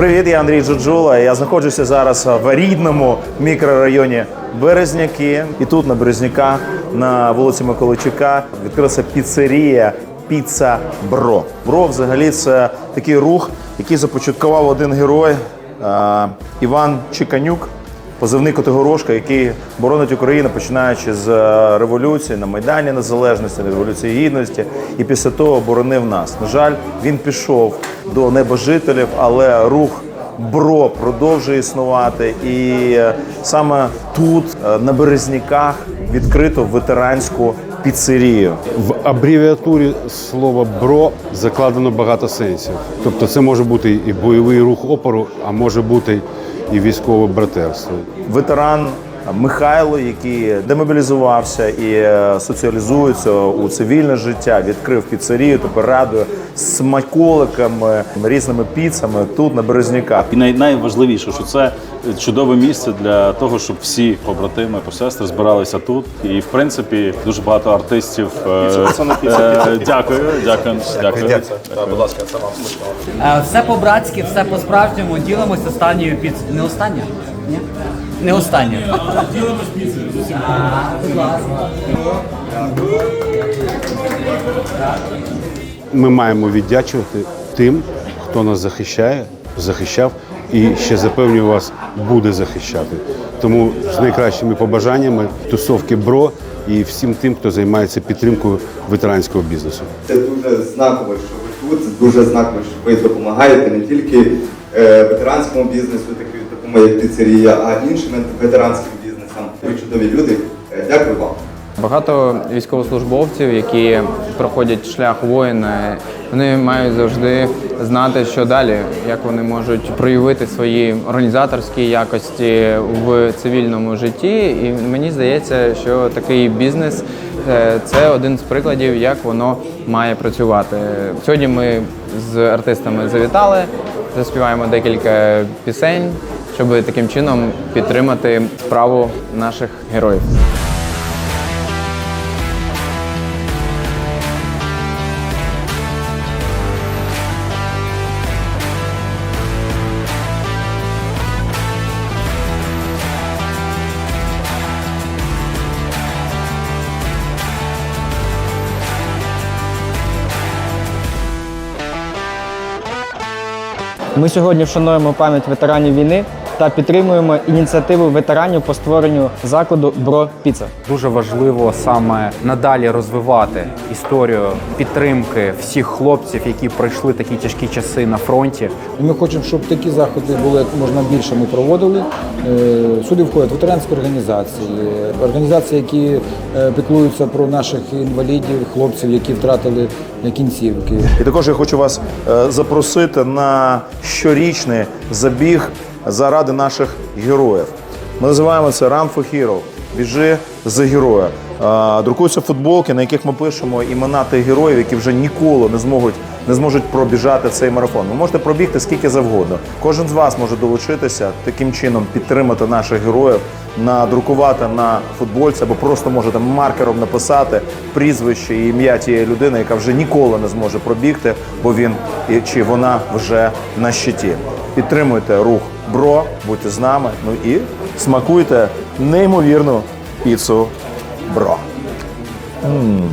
Привіт, я Андрій Джуджула. Я знаходжуся зараз в рідному мікрорайоні Березняки. І тут на Березняках на вулиці Миколайчука відкрилася піцерія Піца Бро. Бро взагалі це такий рух, який започаткував один герой Іван Чеканюк. Позивний Котигорошка, який боронить Україну, починаючи з е, революції на Майдані Незалежності, революції гідності, і після того боронив нас. На жаль, він пішов до небожителів, але рух БРО продовжує існувати. І е, саме тут, е, на Березняках, відкрито ветеранську піцерію. В абревіатурі слова бро закладено багато сенсів. Тобто це може бути і бойовий рух опору, а може бути і військове братерство. ветеран Михайло, який демобілізувався і е, соціалізується у цивільне життя, відкрив піцерію, тепер радує смаколиками, різними піцами тут на Березняках. І най- найважливіше, що це чудове місце для того, щоб всі побратими, посестри збиралися тут. І в принципі дуже багато артистів. е, е, Дякую, дякую, дякую. Е, Все по-братськи, все по-справжньому. Ділимось останньою піцею. Не останньою? Ні? Не піцею. Ми маємо віддячувати тим, хто нас захищає, захищав і ще запевнюю вас, буде захищати. Тому з найкращими побажаннями тусовки бро і всім тим, хто займається підтримкою ветеранського бізнесу. Це дуже знаково, що ви тут. Це дуже знаково, що ви допомагаєте не тільки е, ветеранському бізнесу, такий як піцерія, а іншим ветеранським бізнесам. Ви чудові люди. Е, Дякую вам. Багато військовослужбовців, які проходять шлях воїна, вони мають завжди знати, що далі, як вони можуть проявити свої організаторські якості в цивільному житті. І мені здається, що такий бізнес е, це один з прикладів, як воно має працювати. Сьогодні ми з артистами завітали, заспіваємо декілька пісень, щоб таким чином підтримати справу наших героїв. Ми сьогодні вшануємо пам'ять ветеранів війни та підтримуємо ініціативу ветеранів по створенню закладу Бро Піца. Дуже важливо саме надалі розвивати історію підтримки всіх хлопців, які пройшли такі тяжкі часи на фронті. Ми хочемо, щоб такі заходи були як можна більше. Ми проводили. Е, Сюди входять ветеранські організації, організації, які е, піклуються про наших інвалідів, хлопців, які втратили кінцівки. І також я хочу вас е, запросити на щорічний забіг заради наших героїв. Ми називаємо це Run for Hero. Біжи за героя. Друкуються футболки, на яких ми пишемо імена тих героїв, які вже ніколи не зможуть не зможуть пробіжати цей марафон. Ви можете пробігти скільки завгодно. Кожен з вас може долучитися таким чином, підтримати наших героїв, надрукувати на футбольці або просто можете маркером написати прізвище і ім'я тієї людини, яка вже ніколи не зможе пробігти, бо він чи вона вже на щиті підтримуйте рух бро, будьте з нами. Ну і смакуйте неймовірну піцу бро. М -м -м.